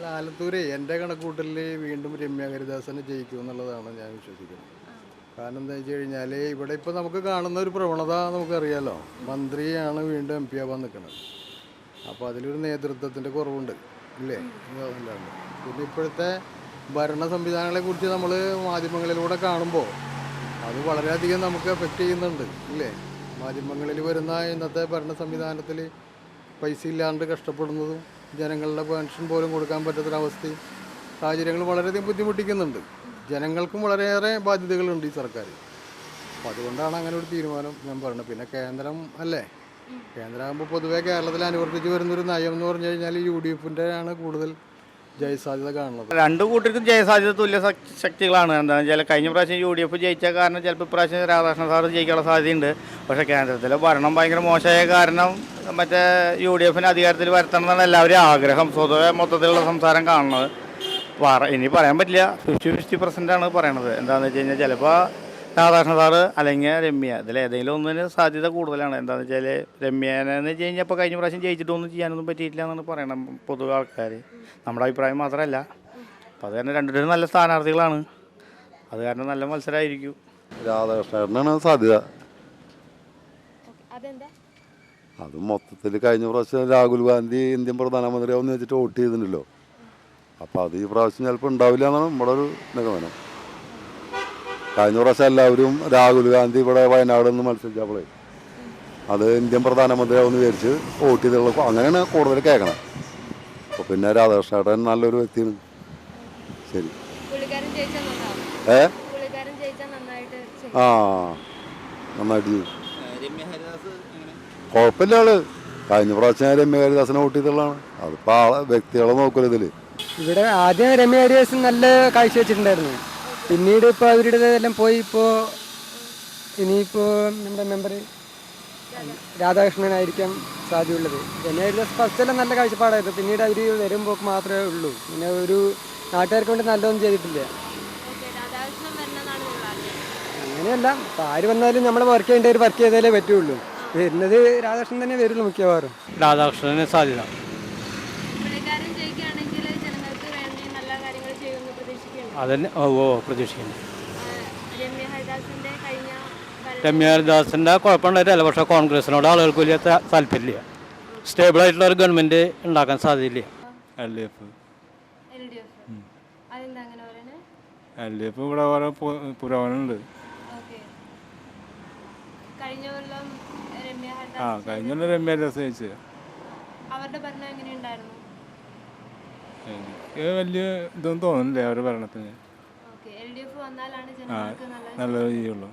അല്ല ആലത്തൂര് എന്റെ കണക്കൂട്ടലിൽ വീണ്ടും രമ്യ ഹരിദാസനെ ജയിക്കും എന്നുള്ളതാണ് ഞാൻ വിശ്വസിക്കുന്നത്. കാരണം എന്താ വെച്ച് കഴിഞ്ഞാൽ ഇവിടെ ഇപ്പോൾ നമുക്ക് കാണുന്ന ഒരു പ്രവണത നമുക്കറിയാലോ. മന്ത്രിയാണ് വീണ്ടും എം പി ആവാൻ നിൽക്കുന്നത്. അപ്പോൾ അതിലൊരു നേതൃത്വത്തിന്റെ കുറവുണ്ട് ഇല്ലേ? പിന്നെ ഇപ്പോഴത്തെ ഭരണ സംവിധാനങ്ങളെ കുറിച്ച് നമ്മൾ മാധ്യമങ്ങളിലൂടെ കാണുമ്പോൾ അത് വളരെയധികം നമുക്ക് എഫക്റ്റ് ചെയ്യുന്നുണ്ട് ഇല്ലേ? മാധ്യമങ്ങളിൽ വരുന്ന ഇന്നത്തെ ഭരണ സംവിധാനത്തിൽ പൈസ ഇല്ലാണ്ട് കഷ്ടപ്പെടുന്നതും ജനങ്ങളുടെ പെൻഷൻ പോലും കൊടുക്കാൻ പറ്റാത്തൊരവസ്ഥയും സാഹചര്യങ്ങൾ വളരെയധികം ബുദ്ധിമുട്ടിക്കുന്നുണ്ട്. ജനങ്ങൾക്കും വളരെയേറെ ബാധ്യതകളുണ്ട് ഈ സർക്കാർ. അപ്പോൾ അതുകൊണ്ടാണ് അങ്ങനെ ഒരു തീരുമാനം ഞാൻ പറഞ്ഞത്. പിന്നെ കേന്ദ്രം അല്ലേ? കേന്ദ്രമാകുമ്പോൾ പൊതുവേ കേരളത്തിൽ അനുവർത്തിച്ച് വരുന്നൊരു നയം എന്ന് പറഞ്ഞു കഴിഞ്ഞാൽ യു ഡി എഫിന്റെ ആണ് കൂടുതൽ ജയസാധ്യത കാണുന്നത്. രണ്ട് കൂട്ടർക്കും ജയസാധ്യത തുല്യ ശക്തികളാണ്. എന്താണെന്ന് വെച്ചാൽ കഴിഞ്ഞ പ്രാവശ്യം യു ഡി എഫ് ജയിച്ച കാരണം ചിലപ്പോൾ ഇപ്രാവശ്യം രാധാകൃഷ്ണൻ സാറ് ജയിക്കാനുള്ള സാധ്യതയുണ്ട്. പക്ഷേ കേന്ദ്രത്തിലെ ഭരണം ഭയങ്കര മോശമായ കാരണം മറ്റേ യു ഡി എഫിന് അധികാരത്തിൽ വരുത്തണം എന്നാണ് എല്ലാവരും ആഗ്രഹം. സ്വതവേ മൊത്തത്തിലുള്ള സംസാരം കാണുന്നത്. പറ ഇനി പറയാൻ പറ്റില്ല. ഫിഫ്റ്റി ഫിഫ്റ്റി പെർസെന്റ് ആണ് പറയണത്. എന്താണെന്ന് വെച്ച് കഴിഞ്ഞാൽ ചിലപ്പോൾ രാധാകൃഷ്ണ സാറ് അല്ലെങ്കിൽ രമ്യ ഇതിൽ ഏതെങ്കിലും ഒന്നിന് സാധ്യത കൂടുതലാണ്. എന്താണെന്ന് വെച്ചാൽ രമ്യനെന്ന് വെച്ച് കഴിഞ്ഞാൽ ഇപ്പോൾ കഴിഞ്ഞ പ്രാവശ്യം ജയിച്ചിട്ടൊന്നും ചെയ്യാനൊന്നും പറ്റിയിട്ടില്ല എന്നാണ് പറയണം പൊതുവെ ആൾക്കാർ നമ്മുടെ അഭിപ്രായം മാത്രമല്ല. അപ്പോൾ അത് കാരണം രണ്ടുപേരും നല്ല സ്ഥാനാർത്ഥികളാണ്. അത് കാരണം നല്ല മത്സരമായിരിക്കും രാധാകൃഷ്ണനാണ് സാധ്യത. അതെന്താ? അത് മൊത്തത്തിൽ കഴിഞ്ഞ പ്രാവശ്യം രാഹുൽ ഗാന്ധി ഇന്ത്യൻ പ്രധാനമന്ത്രിയാവുമെന്ന് വെച്ചിട്ട് വോട്ട് ചെയ്തിട്ടുണ്ടല്ലോ. അപ്പോൾ അത് ഈ പ്രാവശ്യം ചിലപ്പോൾ ഉണ്ടാവില്ല എന്നാണ് നമ്മുടെ ഒരു നിഗമനം. കഴിഞ്ഞ പ്രാവശ്യം എല്ലാവരും രാഹുൽ ഗാന്ധി ഇവിടെ വയനാട് നിന്ന് മത്സരിച്ചപ്പോഴേ അത് ഇന്ത്യൻ പ്രധാനമന്ത്രിയാവുമെന്ന് വിചാരിച്ച് വോട്ട് ചെയ്തുള്ള അങ്ങനെയാണ് കൂടുതൽ കേൾക്കണം. അപ്പോൾ പിന്നെ രാധാകൃഷ്ണേട്ടൻ നല്ലൊരു വ്യക്തിയാണ്. ശരി. ഏ. ആ. നന്നായിട്ട് ചെയ്യും കുഴപ്പമില്ല ആൾ. കഴിഞ്ഞ പ്രാവശ്യം ഞാൻ രമ്യ ഹരിദാസിനെ വോട്ട് ചെയ്തുള്ളതാണ് അതിപ്പോൾ ആളെ വ്യക്തികളെ നോക്കരുത് ഇവിടെ ആദ്യം രമ്യ ഹരിദാസൻ നല്ല കാഴ്ച വെച്ചിട്ടുണ്ടായിരുന്നു. പിന്നീട് ഇപ്പോൾ അവരുടെ എല്ലാം പോയി ഇപ്പോൾ ഇനിയിപ്പോൾ നമ്മുടെ മെമ്പർ രാധാകൃഷ്ണനായിരിക്കാം സാധ്യതയുള്ളത്. രമ്യ ഹരിദാസ് ഫസ്റ്റെല്ലാം നല്ല കാഴ്ചപ്പാടായിരുന്നു. പിന്നീട് അവർ വരുമ്പോൾ മാത്രമേ ഉള്ളൂ. പിന്നെ ഒരു നാട്ടുകാർക്ക് വേണ്ടി നല്ലതൊന്നും ചെയ്തിട്ടില്ല ഓക്കേ, രാധാകൃഷ്ണൻ വരണമെന്നാണ് നിങ്ങൾ ആഗ്രഹം അങ്ങനെയല്ല. ആര് വന്നാലും നമ്മൾ വർക്ക് ചെയ്യേണ്ട ഒരു വർക്ക് ചെയ്താലേ പറ്റുള്ളൂ. വരുന്നത് രാധാകൃഷ്ണൻ തന്നെ വരുള്ളൂ മിക്കവാറും. രാധാകൃഷ്ണന് സാധ്യത. പുള്ളിക്കാരൻ ജയിക്കുകയാണെങ്കിൽ ജനങ്ങൾക്ക് വേണ്ടി നല്ല കാര്യങ്ങൾ ചെയ്യുമെന്ന് പ്രതീക്ഷിക്കുന്നു. അതന്നെ. ഓ ഓ പ്രതീക്ഷിക്കുന്നു. രമ്യ ഹരിദാസിന്റെ കുഴപ്പമുണ്ടായിട്ടല്ല. പക്ഷേ കോൺഗ്രസിനോട് ആളുകൾക്ക് വലിയ താല്പര്യമില്ല. സ്റ്റേബിൾ ആയിട്ടുള്ള ഒരു ഗവൺമെന്റ് ഉണ്ടാക്കാൻ സാധ്യതയില്ല. L D F. L D ഇവിടെ ഓരോ പുരോഗമനമുണ്ട്. കഴിഞ്ഞ കൊല്ലം രമ്യ ആ കഴിഞ്ഞ രമ്യ രസം ജയിച്ചത്. അവരുടെ ഭരണം എങ്ങനെയുണ്ടായിരുന്നു എനിക്ക് വലിയ ഇതൊന്നും തോന്നുന്നില്ല അവരുടെ ഭരണത്തിന്. ഓക്കേ, എൽ വന്നാലാണ് ജനങ്ങൾക്ക് നല്ലത് ചെയ്യുള്ളൂ